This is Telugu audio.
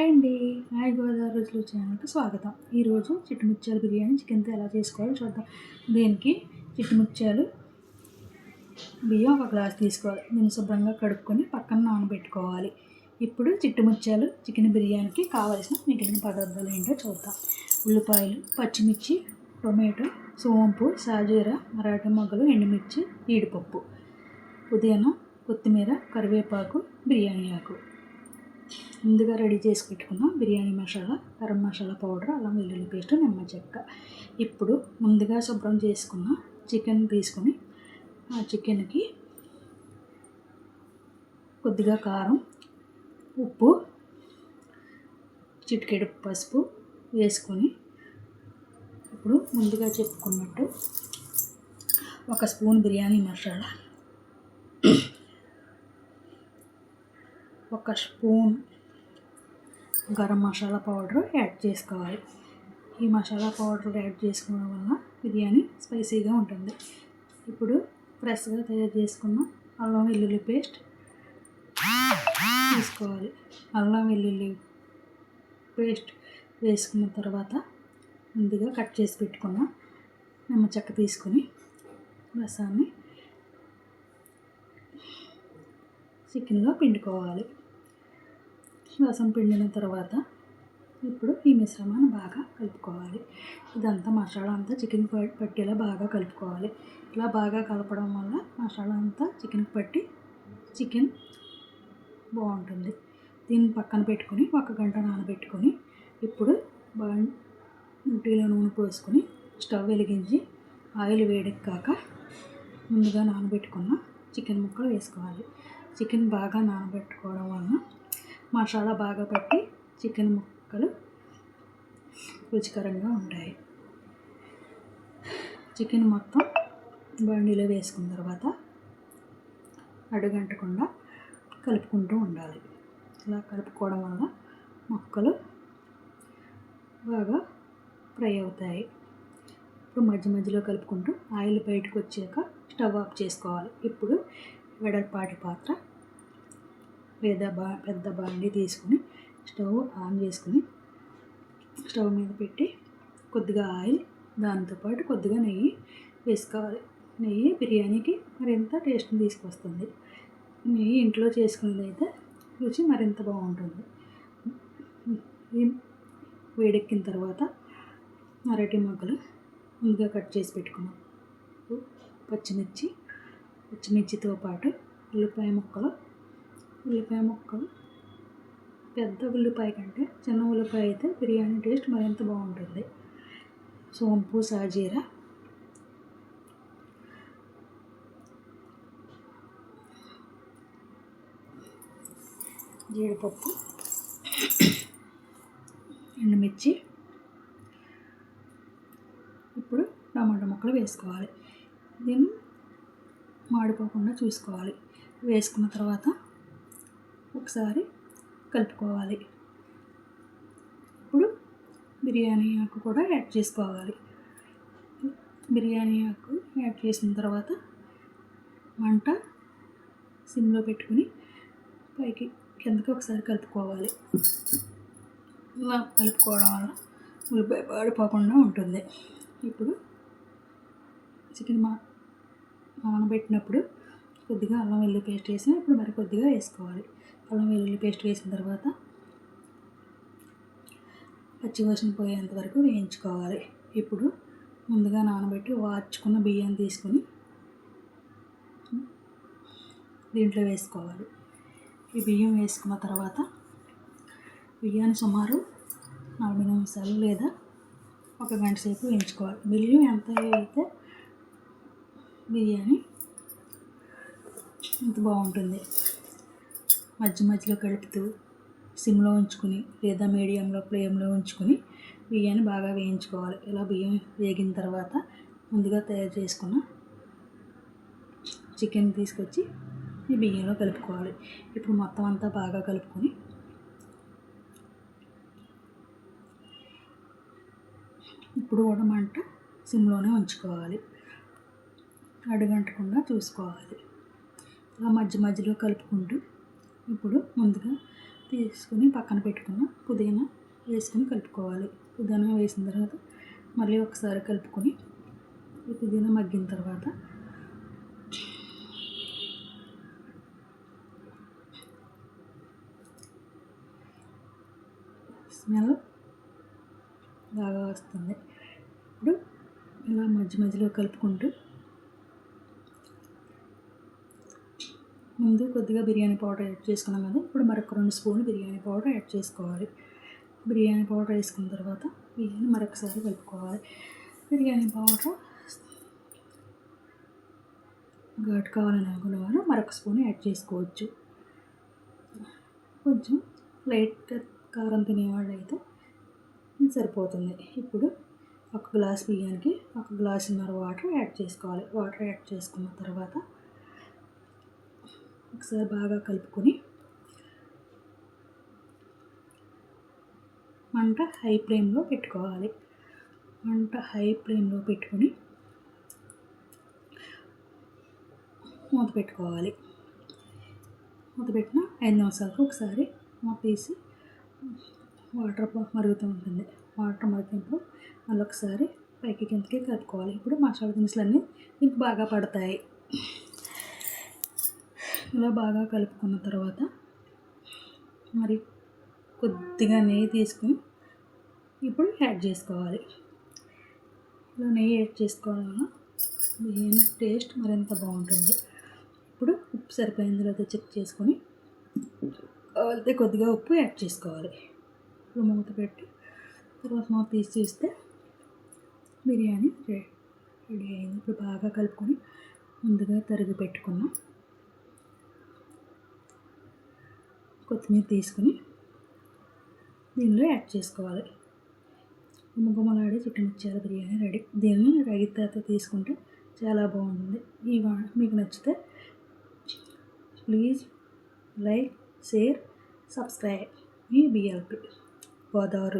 హాయ్ అండి. హాయ్ గోదావరి రుచులు ఛానల్కి స్వాగతం. ఈరోజు చిట్టుముత్యాల బిర్యానీ చికెన్తో ఎలా చేసుకోవాలో చూద్దాం. దీనికి చిట్టుముత్యాలు బియ్యం ఒక గ్లాస్ తీసుకోవాలి. దీన్ని శుభ్రంగా కడుక్కొని పక్కన నానబెట్టుకోవాలి. ఇప్పుడు చిట్టుముత్యాలు చికెన్ బిర్యానీకి కావలసిన మిగిలిన పదార్థాలు ఏంటో చూద్దాం. ఉల్లిపాయలు పచ్చిమిర్చి టొమాటో సోంపు సాజీర మరాఠీ మొగ్గలు ఎండుమిర్చి జీడిపప్పు పుదీనా కొత్తిమీర కరివేపాకు బిర్యానీ ఆకు. ముందుగా రెడీ చేసి పెట్టుకున్న బిర్యానీ మసాలా గరం మసాలా పౌడర్ అల్లం వెల్లుల్లి పేస్ట్ నిమ్మ చెక్క. ఇప్పుడు ముందుగా శుభ్రం చేసుకున్న చికెన్ తీసుకొని ఆ చికెన్కి కొద్దిగా కారం ఉప్పు చిటికెడు పసుపు వేసుకొని ఇప్పుడు ముందుగా చెప్పుకున్నట్టు ఒక స్పూన్ బిర్యానీ మసాలా ఒక spoon garam masala powder add చేసుకోవాలి. ఈ మసాలా పౌడర్ యాడ్ చేసుకోవడం వల్ల బిర్యానీ స్పైసీగా ఉంటుంది. ఇప్పుడు ఫ్రెష్గా తయారు చేసుకున్న అల్లం వెల్లుల్లి పేస్ట్ తీసుకోవాలి. అల్లం వెల్లుల్లి పేస్ట్ వేసుకున్న తర్వాత ముందుగా కట్ చేసి పెట్టుకున్న నిమ్మ చెక్క తీసుకొని రసాన్ని చికెన్లో పిండుకోవాలి. రసం పిండిన తర్వాత ఇప్పుడు ఈ మిశ్రమాన్ని బాగా కలుపుకోవాలి. ఇదంతా మసాలా అంతా చికెన్ పట్టేలా బాగా కలుపుకోవాలి. ఇలా బాగా కలపడం వల్ల మసాలా అంతా చికెన్కి పట్టి చికెన్ బాగుంటుంది. దీన్ని పక్కన పెట్టుకొని ఒక గంట నానబెట్టుకొని ఇప్పుడు ఇంటిలో నూనె పోసుకొని స్టవ్ వెలిగించి ఆయిల్ వేడెక్కాక ముందుగా నానబెట్టుకున్న చికెన్ ముక్కలు వేసుకోవాలి. చికెన్ బాగా నానబెట్టుకోవడం వలన మసాలా బాగా పట్టి చికెన్ ముక్కలు రుచికరంగా ఉంటాయి. చికెన్ మొత్తం బండిలో వేసుకున్న తర్వాత అడుగంటకుండా కలుపుకుంటూ ఉండాలి. ఇలా కలుపుకోవడం వల్ల మొక్కలు బాగా ఫ్రై అవుతాయి. ఇప్పుడు మధ్య మధ్యలో కలుపుకుంటూ ఆయిల్ బయటకు వచ్చాక స్టవ్ ఆఫ్ చేసుకోవాలి. ఇప్పుడు వెడల్పాటి పాత్ర లేదా బా పెద్ద బాండి తీసుకుని స్టవ్ ఆన్ చేసుకుని స్టవ్ మీద పెట్టి కొద్దిగా ఆయిల్ దాంతోపాటు కొద్దిగా నెయ్యి వేసుకోవాలి. నెయ్యి బిర్యానీకి మరింత టేస్ట్ని తీసుకొస్తుంది. నెయ్యి ఇంట్లో చేసుకునేదైతే అయితే రుచి మరింత బాగుంటుంది. వేడెక్కిన తర్వాత అరటి మొగ్గలు ముందుగా కట్ చేసి పెట్టుకున్నాం పచ్చిమిర్చి పచ్చిమిర్చితో పాటు ఉల్లిపాయ ముక్కలు ఉల్లిపాయ ముక్కలు పెద్ద ఉల్లిపాయ కంటే చిన్న ఉల్లిపాయ అయితే బిర్యానీ టేస్ట్ మరింత బాగుంటుంది. సోంపు సాజీర. జీడిపప్పు. ఎండుమిర్చి. ఇప్పుడు టమాటా ముక్కలు వేసుకోవాలి. దీన్ని మాడిపోకుండా చూసుకోవాలి. వేసుకున్న తర్వాత ఒకసారి కలుపుకోవాలి. ఇప్పుడు బిర్యానీ ఆకు కూడా యాడ్ చేసుకోవాలి. బిర్యానీ ఆకు యాడ్ చేసిన తర్వాత వంట సిమ్లో పెట్టుకుని పైకి కిందకి ఒకసారి కలుపుకోవాలి. ఇలా కలుపుకోవడం వల్ల ఉల్లిపాయ పాడిపోకుండా ఉంటుంది. ఇప్పుడు చికెన్ మా నానబెట్టినప్పుడు కొద్దిగా అల్లం వెల్లుల్లి పేస్ట్ వేసి ఇప్పుడు మరి కొద్దిగా వేసుకోవాలి. అల్లం వెల్లుల్లి పేస్ట్ వేసిన తర్వాత పచ్చివాసన పోయేంత వరకు వేయించుకోవాలి. ఇప్పుడు ముందుగా నానబెట్టి వార్చుకున్న బియ్యం తీసుకొని దీంట్లో వేసుకోవాలి. ఈ బియ్యం వేసుకున్న తర్వాత బియ్యాన్ని సుమారు నలభై నిమిషాలు లేదా ఒక గంట సేపు వేయించుకోవాలి. బియ్యం ఎంత అయితే బిర్యానీ ఇంత బాగుంటుంది. మధ్య మధ్యలో కలుపుతూ సిమ్లో ఉంచుకుని లేదా మీడియంలో ఫ్లేమ్లో ఉంచుకుని బియ్యాన్ని బాగా వేయించుకోవాలి. ఇలా బియ్యం వేగిన తర్వాత ముందుగా తయారు చేసుకున్న చికెన్ తీసుకొచ్చి ఈ బియ్యంలో కలుపుకోవాలి. ఇప్పుడు మొత్తం అంతా బాగా కలుపుకొని ఇప్పుడు కూడా మంట సిమ్లోనే ఉంచుకోవాలి. అడుగంటకుండా చూసుకోవాలి. ఆ మధ్య మధ్యలో కలుపుకుంటూ ఇప్పుడు ముందుగా తీసుకుని పక్కన పెట్టుకున్న పుదీనా వేసుకొని కలుపుకోవాలి. పుదీనా వేసిన తర్వాత మళ్ళీ ఒకసారి కలుపుకొని ఈ పుదీనా మగ్గిన తర్వాత స్మెల్ బాగా వస్తుంది. ఇప్పుడు ఇలా మధ్య మధ్యలో కలుపుకుంటూ ముందు కొద్దిగా బిర్యానీ పౌడర్ యాడ్ చేసుకున్నాం కదా ఇప్పుడు మరొక రెండు స్పూన్లు బిర్యానీ పౌడర్ యాడ్ చేసుకోవాలి. బిర్యానీ పౌడర్ వేసుకున్న తర్వాత బిర్యానీ మరొకసారి కలుపుకోవాలి. బిర్యానీ పౌడర్ ఘాటు కావాలని అనుకున్న మరొక స్పూన్ యాడ్ చేసుకోవచ్చు. కొంచెం లైట్గా కారం తినేవాళ్ళు అయితే సరిపోతుంది. ఇప్పుడు ఒక గ్లాస్ బియ్యానికి ఒక గ్లాసున్నర వాటర్ యాడ్ చేసుకోవాలి. వాటర్ యాడ్ చేసుకున్న తర్వాత ఒకసారి బాగా కలుపుకొని మంట హై ఫ్లేమ్లో పెట్టుకోవాలి. మంట హై ఫ్లేమ్లో పెట్టుకొని మూత పెట్టుకోవాలి. మూత పెట్టిన ఐదు నిమిషాలకు ఒకసారి మూత తీసి వాటర్ మరుగుతూ ఉంటుంది. వాటర్ మరిగినప్పుడు మళ్ళీ ఒకసారి పైకి కిందకి కలుపుకోవాలి. ఇప్పుడు మసాలా దినుసులన్నీ దీనికి బాగా పడతాయి. ఇలా బాగా కలుపుకున్న తర్వాత మరి కొద్దిగా నెయ్యి తీసుకుని ఇప్పుడు యాడ్ చేసుకోవాలి. ఇలా నెయ్యి యాడ్ చేసుకోవడం వల్ల బిర్యానీ టేస్ట్ మరింత బాగుంటుంది. ఇప్పుడు ఉప్పు సరిపోయిందో లేదో చెక్ చేసుకొని కావాలితే కొద్దిగా ఉప్పు యాడ్ చేసుకోవాలి. ఇప్పుడు మూత పెట్టి తర్వాత మూత తీసి చూస్తే బిర్యానీ రెడీ అయింది. ఇప్పుడు బాగా కలుపుకొని ముందుగా తరిగి పెట్టుకున్నాం. కొత్తిమీర తీసుకుని దీనిలో యాడ్ చేసుకోవాలి. గుమగుమలాడే చికెన్ ఇచ్చారు బిర్యానీ రెడీ. దీన్ని రైతాతో తీసుకుంటే చాలా బాగుంటుంది. ఈ మీకు నచ్చితే ప్లీజ్ లైక్ షేర్ సబ్స్క్రైబ్. మీ బిఎల్పి గోదావరి